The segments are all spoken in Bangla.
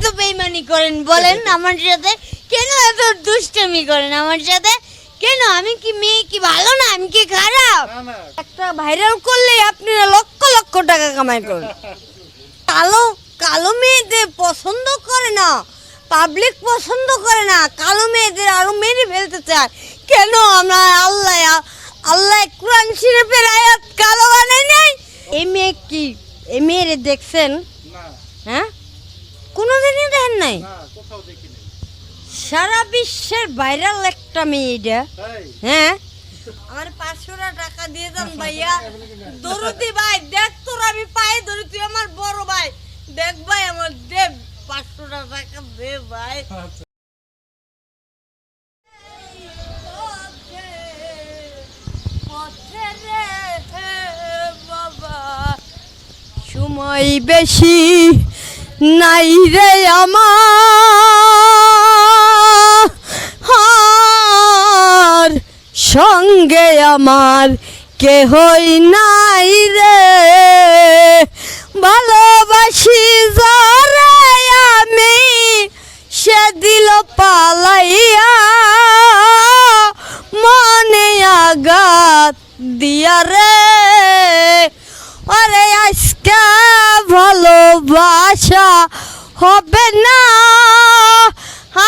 এত বেইমানি করেন বলেন আমার সাথে। কেন এত দুষ্টমি করেন আমার সাথে? কেন? আমি কি মেয়ে কি ভালো না? আমি কি খারাপ? একটা ভাইরাল করলে আপনারা লক্ষ লক্ষ টাকা কামাই করেন। কালো কালো মেয়েদের পছন্দ করে না। পাবলিক পছন্দ করে না। কালো মেয়েদের আরও মেরে ফেলতে চায়। কেন আমরা আল্লাহ আল্লাহ কোরআন শরীফের আয়াত কালো বানাই নাই? এই মেয়ে কি? এই মেয়েরে দেখছেন? না। হ্যাঁ? কোনোদিনই দেখেন নাই? সারা বিশ্বের ভাইরাল একটা মেয়ে এটা। হ্যাঁ? আমার পাঁচশো টাকা দিয়ে যান ভাইয়া। দরদি ভাই দেখ তোর আমি পায়ে ধরি তুই আমার বড় ভাই। দেখ ভাই আমার দে পাঁচশো টাকা দে ভাই। আচ্ছা। সময় বেশি। নাই রে আমার। সঙ্গে আমার কেহই নাই রে। ভালোবাসি যারে আমি সে দিল পালাইয়া মনে আঘাত দিয়া রে। ভালোবাসা হবে না।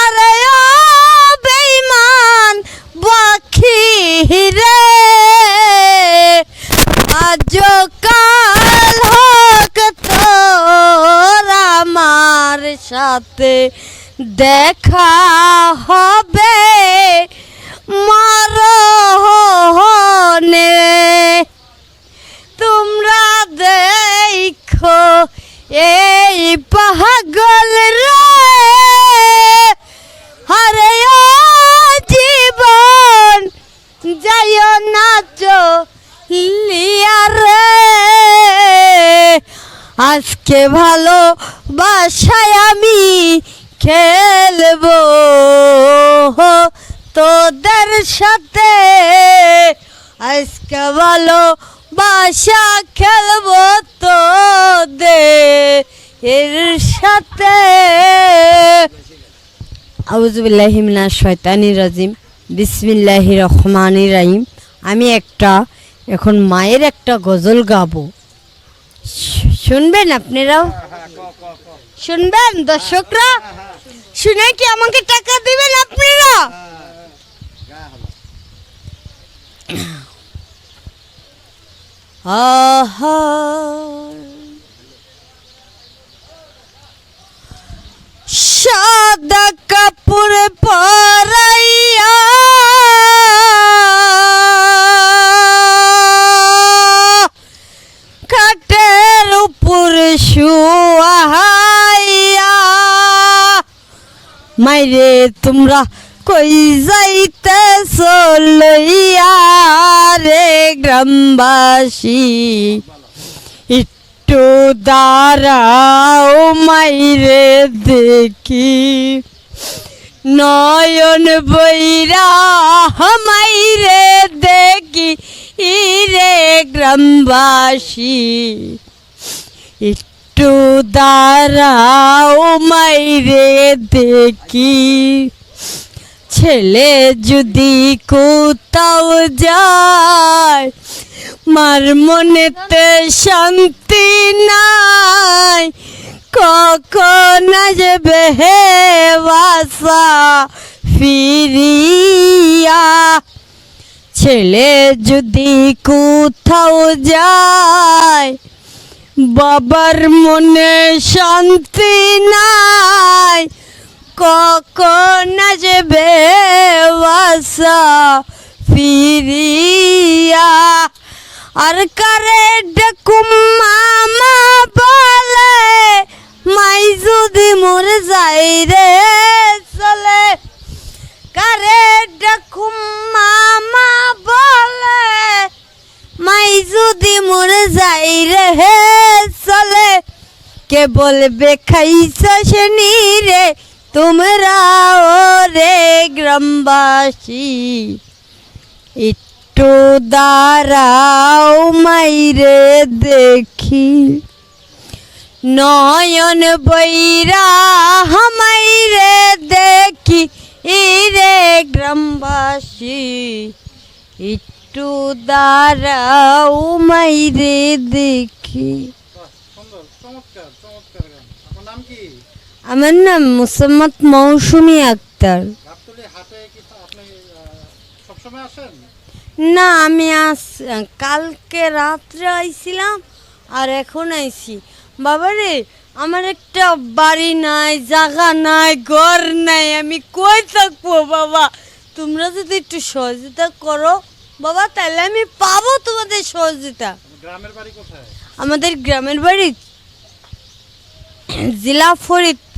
আরে ও বেইমান বাকি রে আজ কাল হোক তোর আমার সাথে দেখা আজকে ভালো বাসায় আমি খেলব? তোদের সাথে আজকে ভালো বাসা খেলব তোদের এর সাথে আউজুবিল্লাহিমিনা শয়তানি রাজিম। বিসমিল্লাহি রহমানি রাহিম। আমি একটা, এখন মায়ের একটা গজল গাবো। শুনবেন আপনারাও? শুনবেন দর্শকরা? শুনে কি আমাকে টাকা দিবেন আপনারা? সাদা কাপড় পরাইয়া মাইরে তোমরা কই যাইতে লইয়া রে গ্রামবাসী? একটু দাঁড়াও মাইরে দেখি। নয়ন বৈরা মাইরে দেখি ইরে গ্রামবাসী। একটু দাঁড়াও মাইরে দেখি। ছেলে যদি কোথাও যায়, মার মনেতে শান্তি নাই। কখন আসবে হে বাসা ফিরিয়া? ছেলে যদি কোথাও যায় বাবার মনে শান্তি নাই। কখন আসবে বাসা ফিরিয়া। আর কারে ডেকুম বলে, মাই যদি মরে যাই রে চলে। কারে ডেকুম বলে, মাই যদি মরে যাই রে কে বলবে খাইছ শনি রে? তোমরা ও রে গ্রামবাসী। একটু দাঁড়াও মাইরে দেখি। নয়ন বৈরা হামাইরে দেখি। ইরে গ্রামবাসী, একটু দাঁড়াও মাইরে দেখি। চমৎকার চমৎকার গান আপনার নাম কি আমার নাম মুসাম্মদ মৌসুমি আক্তার। না আমি আস কালকে রাত্রে আইছিলাম আর এখন আইছি। বাবারে আমার একটা বাড়ি নাই জায়গা নাই ঘর নাই আমি কই থাকব বাবা? তোমরা যদি একটু সহযোগিতা করো বাবা তাহলে আমি পাবো তোমাদের সহযোগিতা। গ্রামের বাড়ি কোথায়? আমাদের গ্রামের বাড়ি জেলা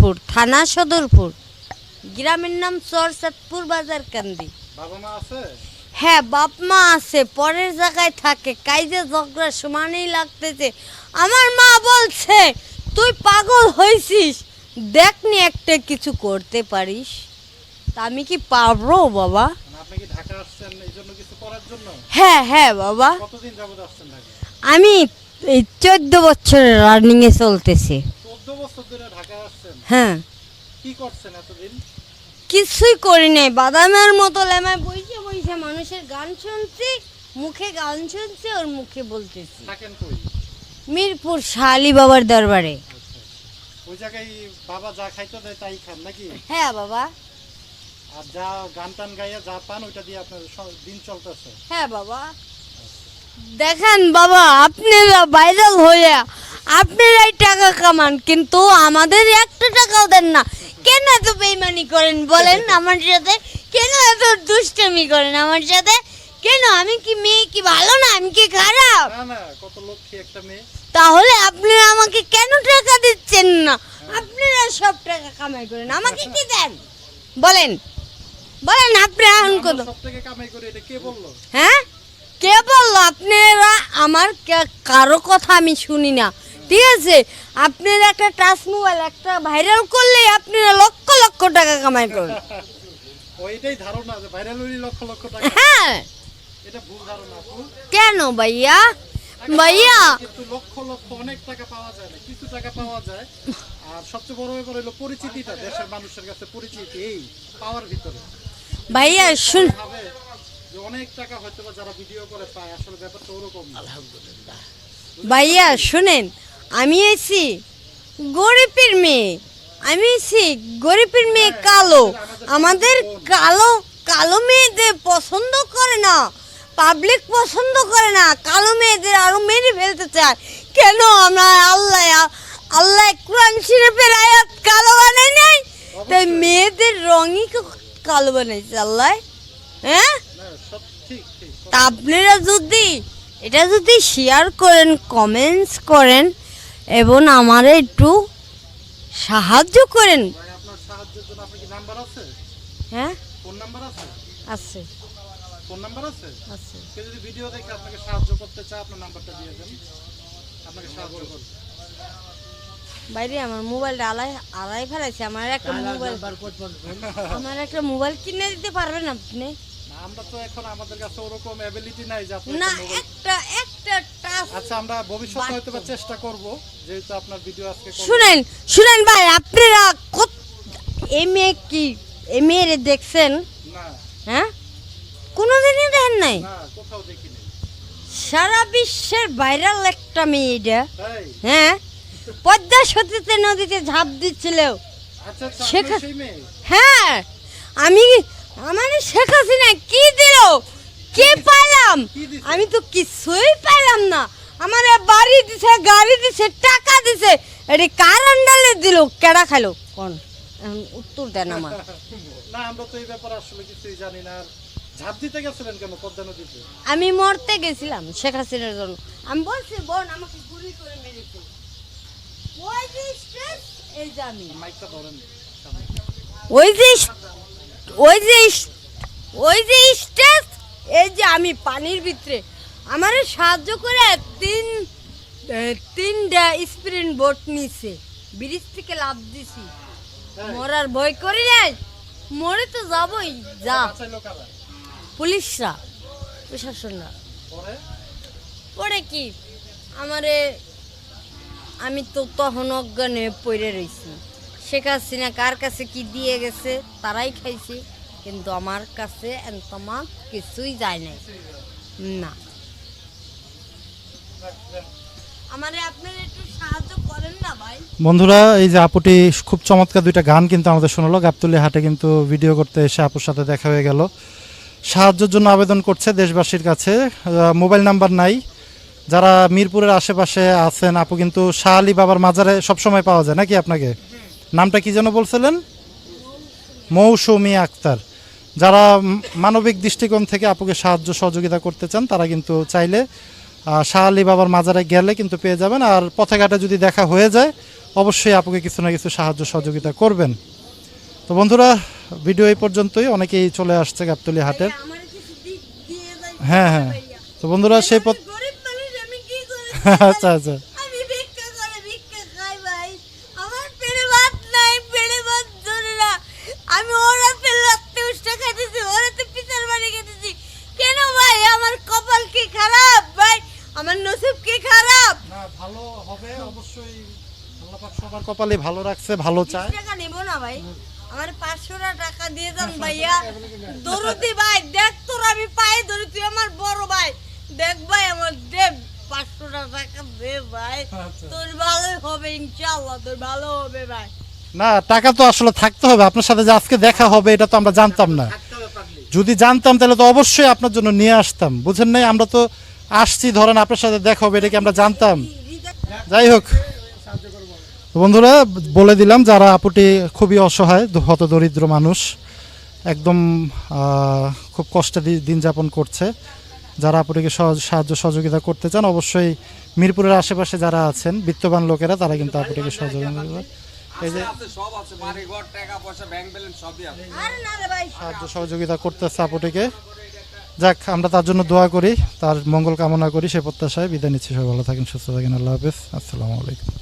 ফরিদপুর থানা সদরপুর। গ্রামের নাম চরসাদপুর বাজার কান্দি। হ্যাঁ বাপ মা আছে পরের জায়গায় থাকে। কাইজে ঝগড়া সমানেই লাগতেছে। আমার মা বলছে তুই পাগল হয়েছিস দেখনি একটা কিছু করতে পারিস। তা আমি কি পারব বাবা? মানে হ্যাঁ হ্যাঁ বাবা। আমি এই চোদ্দ বছরের রানিংয়ে চলতেছে চোদ্দ বছর ধরে ঢাকা আসছেন হ্যাঁ। কি করছেন এতদিন? কিছুই করি নাই। বাদামের মতো লেমায় বইছে বইছে মানুষের গান শুনছি মুখে গান শুনছি ওর মুখে বলতেছি। থাকেন কই? মিরপুর শালি বাবার দরবারে। আচ্ছা ওই জায়গায় বাবা যা খাইতে দেয় তাই খান নাকি? হ্যাঁ বাবা। আর যা গান টান গাইয়া যা পান ওইটা দিয়ে আপনার দিন চলতেছে? হ্যাঁ বাবা। দেখেন বাবা আপনারা ভাইরাল হইয়া আপনারাই টাকা কামান কিন্তু আমাদের একটা টাকাও দেন না। কেন এত বেইমানি করেন বলেন আমার সাথে? কেন এত দুষ্টামি করেন আমার সাথে? কেন? আমি কি মেয়ে কি ভালো না? আমি কি খারাপ? না না কত লক্ষ্মী একটা মেয়ে। তাহলে আপনারা আমাকে কেন টাকা দিচ্ছেন না? আপনারা সব টাকা কামাই করেন। আমাকে কি দেন? বলেন। বলেন আপনি এখন কত? হ্যাঁ? কে বলল? আপনারা আমার কারও কথা আমি শুনি না। ঠিক আছে আপনারা একটা টাচ মোবাইল একটা ভাইরাল করলেই আপনারা লক্ষ লক্ষ টাকা কামাই করেন ওইটাই ধারণা যে ভাইরাল হইলে লক্ষ লক্ষ টাকা। হ্যাঁ। এটা ভুল ধারণা কেন ভাইয়া? ভাইয়া। কিন্তু লক্ষ লক্ষ অনেক টাকা পাওয়া যায় না কিছু টাকা পাওয়া যায়। আর সবচেয়ে বড় ব্যাপার হলো পরিচিতিটা দেশের মানুষের কাছে পরিচিতি এই পাওয়ার ভিতরে। ভাইয়া শুন অনেক টাকা হয়তো যারা ভিডিও করে পায় আসলে ব্যাপারটা ওরকম না। ভাইয়া শুনেন আমি এসি গরিবের মেয়ে। আমি এসি গরিবের মেয়ে কালো। আমাদের কালো কালো মেয়েদের পছন্দ করে না। পাবলিক পছন্দ করে না। কালো মেয়েদের আরও মেরে ফেলতে চায়। কেন আমরা আল্লাহ আল্লাহ কোরআন শরীফের আয়াত কালো বানাই নাই? তাই মেয়েদের রঙই কালো বানাইছে আল্লাহ। হ্যাঁ? আপনারা যদি, এটা যদি শেয়ার করেন কমেন্টস করেন এবং আমার একটু সাহায্য করেন। হ্যাঁ? আছে। আছে। ফোন নাম্বার আছে আছে কেউ যদি ভিডিও দেখে আপনাকে সাহায্য করতে চায় আপনার নাম্বারটা দিয়ে দেন আপনাকে সাহায্য করবে বাইরে আমার মোবাইলটা আলাই আলাই ফেলাইছে। আমার একটা মোবাইল আমার একটা মোবাইল কিনে দিতে পারবেন আপনি? না, আমরা তো এখন আমাদের কাছে ওরকম অ্যাবিলিটি নাই যে আপনি না একটা মোবাইল একটা একটা টাচ আচ্ছা আমরা ভবিষ্যতে হয়তো চেষ্টা করব যেহেতু আপনার ভিডিও আজকে শুনেন শুনেন ভাই আপনারা কত এ কি এ মেয়েরে দেখছেন? না। হ্যাঁ? কোনোদিনই দেখেন নাই? না কোথাও দেখিনি। সারা বিশ্বের ভাইরাল একটা মেয়ে এটা। হ্যাঁ? পদ্মা সতীতে নদীতে ঝাঁপ দিচ্ছিল আচ্ছা আচ্ছা হ্যাঁ আমি আমার শেখ হাসিনা কি দিল? কে পাইলাম? আমি তো কিছুই পাইলাম না। আমার বাড়ি দিছে গাড়ি দিছে টাকা দিছে। এটি কার আন্ডালে দিল? কেডা খাইলো? কোন? উত্তর দেন আমার না আমরা তো এই ব্যাপারে আসলে কিছুই জানি না। ঝাঁপ দিতে গেছিলেন কেন পদ্মা নদীতে? আমি মরতে গেছিলাম শেখ হাসিনার জন্য। আমি বলছি বোন আমাকে গুলি করে মেরেছে। ওই যে stress, এই যে আমি। মাইকটা ধরেন। ওই যে ওই যে ওই যে স্টেজ এই যে আমি পানির ভিতরে আমার সাহায্য করে তিন তিনটা স্প্রিন বোট নিছে ব্রিজ থেকে লাভ দিছি। মরার ভয় করি নাই মরে তো যাবই যা। পুলিশরা প্রশাসনরা। পরে? কি? আমারে আমি তো তখন অজ্ঞানে পড়ে রয়েছি শেখ হাসিনা কার কাছে কি দিয়ে গেছে তারাই খাইছি। কিন্তু আমার কাছে তোমার কিছুই যায় নাই। না। আমারে আপনারা একটু সাহায্য করেন না ভাই। বন্ধুরা এই যে আপুটি খুব চমৎকার দুইটা গান কিন্তু আমাদের শোনালো গাবতলি হাটে কিন্তু ভিডিও করতে এসে আপুর সাথে দেখা হয়ে গেল। সাহায্যের জন্য আবেদন করছে দেশবাসীর কাছে। মোবাইল নাম্বার নাই। যারা মিরপুরের আশেপাশে আছেন আপু কিন্তু শাহ আলী বাবার মাজারে সবসময় পাওয়া যায় নাকি আপনাকে? নামটা কি যেন বলছিলেন? মৌসুমি আক্তার। যারা মানবিক দৃষ্টিকোণ থেকে আপুকে সাহায্য সহযোগিতা করতে চান তারা কিন্তু চাইলে শাহ আলী বাবার মাজারে গেলে কিন্তু পেয়ে যাবেন। আর পথে ঘাটে যদি দেখা হয়ে যায় অবশ্যই আপুকে কিছু না কিছু সাহায্য সহযোগিতা করবেন। তো বন্ধুরা ভিডিও এই পর্যন্তই। অনেকেই চলে আসছে গাবতলি হাটের। হ্যাঁ হ্যাঁ। তো বন্ধুরা সেই পথ আচ্ছা আচ্ছা আমি ভিক্ষা করে ভিক্ষা খাই ভাই আমার পেটে ভাত নাই পেটে ভাত ধরে না আমি ওরা পেলে লাগতে উষ্টা খাইতেছি ওরা তো পিতার বাড়ি খেতেছি কেন ভাই আমার কপাল কি খারাপ ভাই আমার নসিব কি খারাপ না ভালো হবে অবশ্যই আল্লাহ পাক সবার কপালে ভালো রাখছে ভালো চায়। টাকা নেব না ভাই। আমার পাঁচশো টাকা দিয়ে যান ভাইয়া। দরদি ভাই দেখ তোর আমি পায়ে ধরি তুই আমার বড় ভাই। দেখ ভাই আমার দে পাঁচশো টাকা দে ভাই। আচ্ছা। তোর ভালোই হবে ইনশাল্লাহ তোর ভালো হবে ভাই। না টাকা তো আসলে থাকতে হবে। আপনার সাথে যে আজকে দেখা হবে এটা তো আমরা জানতাম না। যদি জানতাম তাহলে তো অবশ্যই আপনার জন্য নিয়ে আসতাম। বুঝেন নাই আমরা তো আসছি ধরেন আপনার সাথে দেখা হবে এটা কি আমরা জানতাম? যাই হোক বন্ধুরা বলে দিলাম যারা আপুটি খুবই অসহায় হত দরিদ্র মানুষ একদম খুব কষ্টে দিন যাপন করছে। যারা আপুটিকে সহজ- সাহায্য সহযোগিতা করতে চান অবশ্যই মিরপুরের আশেপাশে যারা আছেন বিত্তবান লোকেরা তারা কিন্তু আপুটিকে সহযোগিতা করবে এই যে আছে সব আছে বাড়ি ঘর টাকা পয়সা ব্যাংক ব্যালেন্স সবই আছে। আরে না রে ভাই। সাহায্য সহযোগিতা করতেছে আপুটিকে। যাক, আমরা তার জন্য দোয়া করি, তার মঙ্গল কামনা করি, সে প্রত্যাশায় বিদায় নিচ্ছি। সবাই ভালো থাকেন, সুস্থ থাকেন, আল্লাহ হাফেজ। আসসালামু আলাইকুম।